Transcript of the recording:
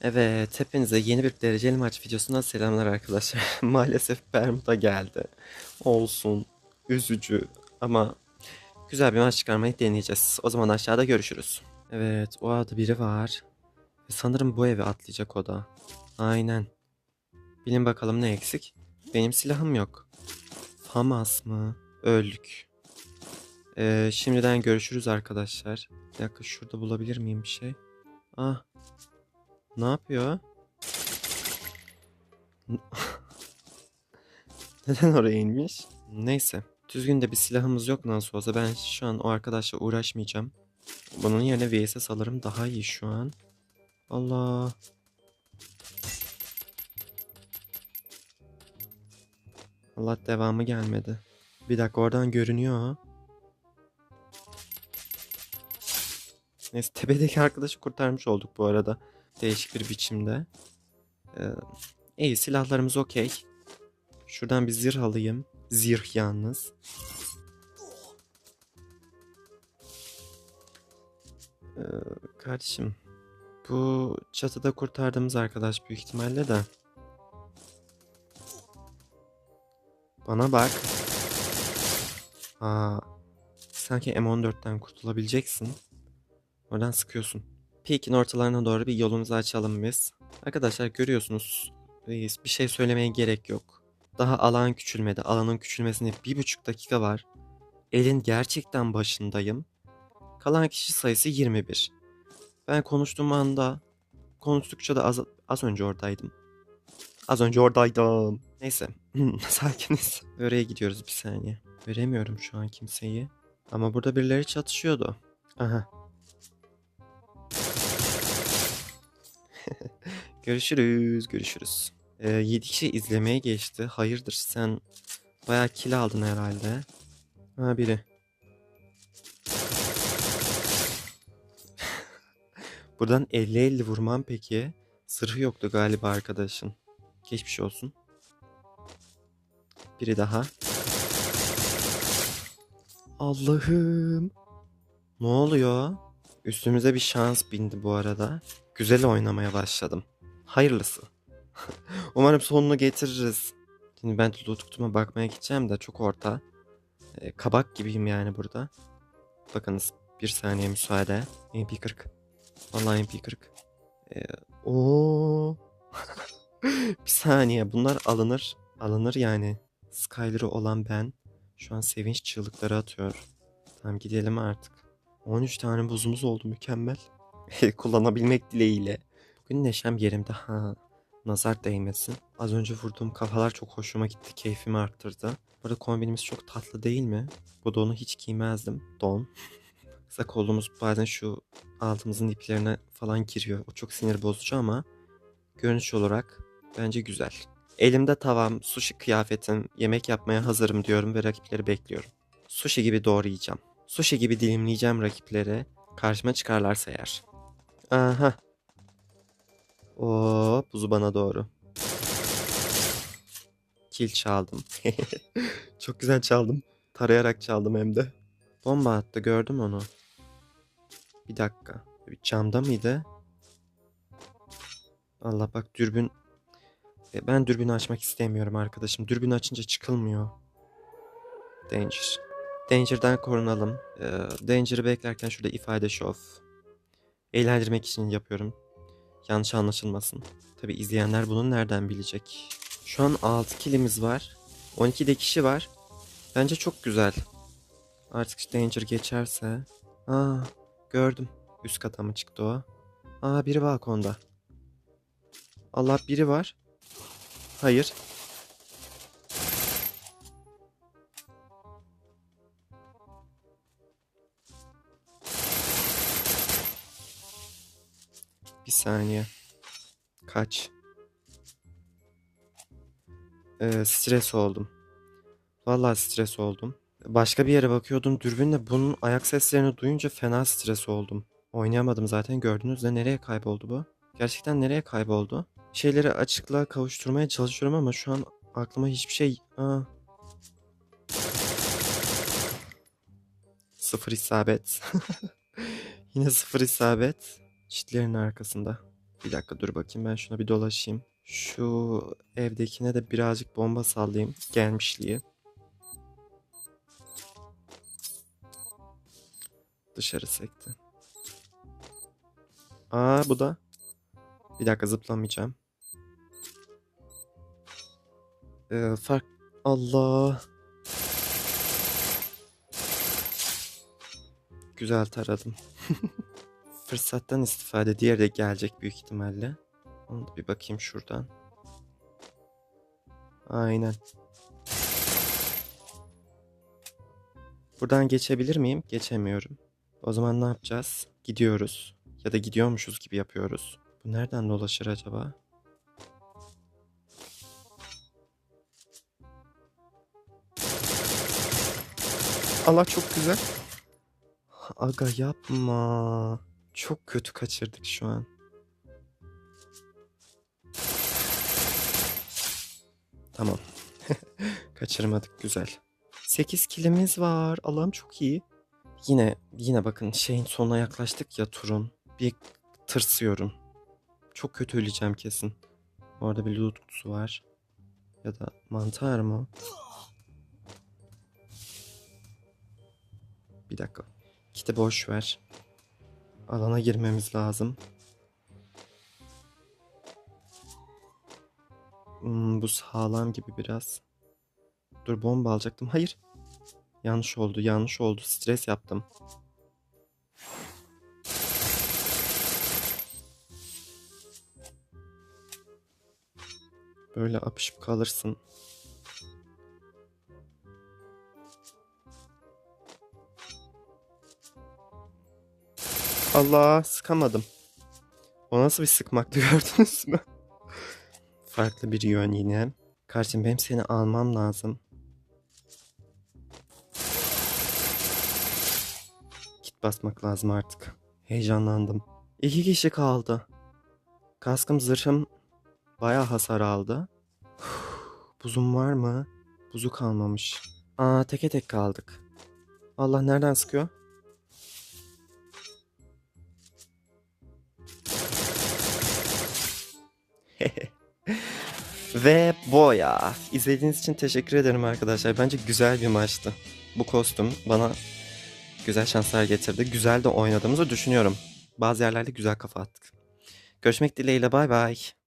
Evet, hepinize yeni bir dereceli maç videosundan selamlar arkadaşlar. Maalesef Bermuda geldi. Olsun, üzücü ama güzel bir maç çıkarmayı deneyeceğiz. O zaman aşağıda görüşürüz. Evet, o adı biri var. Sanırım bu eve atlayacak o da. Aynen. Bilin bakalım ne eksik? Benim silahım yok. Famas mı? Öldük. Ee, şimdiden görüşürüz arkadaşlar. Bir dakika şurada bulabilir miyim bir şey? Ah. Ne yapıyor? Neden oraya inmiş? Neyse. Düzgün de bir silahımız yok nasıl olsa ben şu an o arkadaşla uğraşmayacağım. Bunun yerine VSS alırım daha iyi şu an. Allah. Allah devamı gelmedi. Bir dakika oradan görünüyor. Neyse tepedeki arkadaşı kurtarmış olduk bu arada. Değişik bir biçimde. Ee, iyi silahlarımız okey. Şuradan bir zırh alayım. Zırh yalnız. Ee, kardeşim. Bu çatıda kurtardığımız arkadaş büyük ihtimalle de. Bana bak. Aa, sanki M14'ten kurtulabileceksin. Oradan sıkıyorsun. Peak'in ortalarına doğru bir yolumuzu açalım biz. Arkadaşlar görüyorsunuz bir şey söylemeye gerek yok. Daha alan küçülmedi. Alanın küçülmesine bir buçuk dakika var. Elin gerçekten başındayım. Kalan kişi sayısı 21. Ben konuştuğum anda konuştukça da az, az önce oradaydım. Az önce oradaydım. Neyse. Sakiniz. Oraya gidiyoruz bir saniye. Göremiyorum şu an kimseyi. Ama burada birileri çatışıyordu. Aha. Görüşürüz, görüşürüz. Ee, 7 kişi izlemeye geçti. Hayırdır sen bayağı kill aldın herhalde. Ha biri. Buradan 50-50 vurmam peki. Sırrı yoktu galiba arkadaşın. Geçmiş olsun. Biri daha. Allah'ım. Ne oluyor? Üstümüze bir şans bindi bu arada. Güzel oynamaya başladım. Hayırlısı. Umarım sonunu getiririz. Şimdi ben loot kutuma bakmaya gideceğim de çok orta. Ee, kabak gibiyim yani burada. Bakınız bir saniye müsaade. MP40. Vallahi MP40. Ee, oo. bir saniye bunlar alınır. Alınır yani. Skyler'ı olan ben. Şu an sevinç çığlıkları atıyor. Tamam gidelim artık. 13 tane buzumuz oldu mükemmel. Kullanabilmek dileğiyle. Bugün neşem yerimde ha. Nazar değmesin. Az önce vurduğum kafalar çok hoşuma gitti. Keyfimi arttırdı. Burada kombinimiz çok tatlı değil mi? Bu donu hiç giymezdim. Don. Kısa kolumuz bazen şu altımızın iplerine falan giriyor. O çok sinir bozucu ama görünüş olarak bence güzel. Elimde tavam, sushi kıyafetim, yemek yapmaya hazırım diyorum ve rakipleri bekliyorum. Sushi gibi doğrayacağım. Sushi gibi dilimleyeceğim rakipleri. Karşıma çıkarlarsa eğer. Aha. Oo, buzu bana doğru. Kil çaldım. Çok güzel çaldım. Tarayarak çaldım hem de. Bomba attı gördüm onu. Bir dakika. Bir camda mıydı? Allah bak dürbün. E, Ben dürbünü açmak istemiyorum arkadaşım. Dürbünü açınca çıkılmıyor. Danger. Danger'dan korunalım. Ee, Danger'ı beklerken şurada ifade show. Eğlendirmek için yapıyorum. Yanlış anlaşılmasın. Tabi izleyenler bunu nereden bilecek? Şu an 6 kilimiz var. 12'de kişi var. Bence çok güzel. Artık Danger geçerse. Aa gördüm. Üst kata mı çıktı o? Aa biri balkonda. Allah biri var. Hayır. Bir saniye. Kaç. Ee, stres oldum. Vallahi stres oldum. Başka bir yere bakıyordum dürbünle bunun ayak seslerini duyunca fena stres oldum. Oynayamadım zaten gördünüz de nereye kayboldu bu? Gerçekten nereye kayboldu? Şeyleri açıklığa kavuşturmaya çalışıyorum ama şu an aklıma hiçbir şey... Aa. Sıfır isabet. Yine sıfır isabet. Çitlerin arkasında. Bir dakika dur bakayım ben şuna bir dolaşayım. Şu evdekine de birazcık bomba sallayayım. Gelmişliği. Dışarı sekti. Aa bu da. Bir dakika zıplamayacağım. Ee, fark... Allah. Güzel taradım. Fırsattan istifade. Diğeri de gelecek büyük ihtimalle. Onu da bir bakayım şuradan. Aynen. Buradan geçebilir miyim? Geçemiyorum. O zaman ne yapacağız? Gidiyoruz. Ya da gidiyormuşuz gibi yapıyoruz. Bu nereden dolaşır acaba? Allah çok güzel. Aga yapma. Çok kötü kaçırdık şu an. Tamam. Kaçırmadık güzel. 8 kilimiz var. Allah'ım çok iyi. Yine yine bakın şeyin sonuna yaklaştık ya turun. Bir tırsıyorum. Çok kötü öleceğim kesin. Orada bir loot kutusu var. Ya da mantar mı? Bir dakika. Kiti boş ver. Alana girmemiz lazım. Hmm, bu sağlam gibi biraz. Dur bomba alacaktım. Hayır. Yanlış oldu, yanlış oldu. Stres yaptım. Böyle apışıp kalırsın. Allah sıkamadım. O nasıl bir sıkmaktı gördünüz mü? Farklı bir yön yine. Kardeşim benim seni almam lazım. Kit basmak lazım artık. Heyecanlandım. İki kişi kaldı. Kaskım zırhım bayağı hasar aldı. Buzum var mı? Buzu kalmamış. Aa teke tek kaldık. Allah nereden sıkıyor? Ve boya. İzlediğiniz için teşekkür ederim arkadaşlar. Bence güzel bir maçtı. Bu kostüm bana güzel şanslar getirdi. Güzel de oynadığımızı düşünüyorum. Bazı yerlerde güzel kafa attık. Görüşmek dileğiyle bay bay.